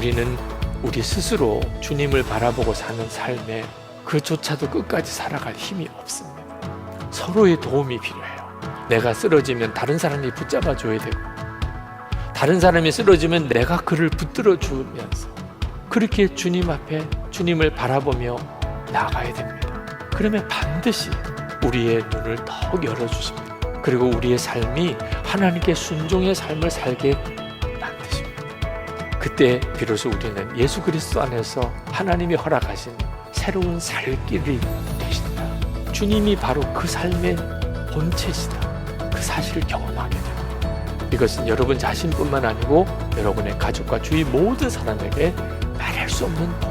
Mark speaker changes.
Speaker 1: 우리는 우리 스스로 주님을 바라보고 사는 삶에 그조차도 끝까지 살아갈 힘이 없습니다. 서로의 도움이 필요해요. 내가 쓰러지면 다른 사람이 붙잡아 줘야 되고, 다른 사람이 쓰러지면 내가 그를 붙들어 주면서 그렇게 주님 앞에 주님을 바라보며 나가야 됩니다. 그러면 반드시 우리의 눈을 더욱 열어주십니다. 그리고 우리의 삶이 하나님께 순종의 삶을 살게. 그때 비로소 우리는 예수 그리스도 안에서 하나님이 허락하신 새로운 살 길이 되신다. 주님이 바로 그 삶의 본체시다. 그 사실을 경험하게 됩니다. 이것은 여러분 자신뿐만 아니고 여러분의 가족과 주위 모든 사람에게 말할 수 없는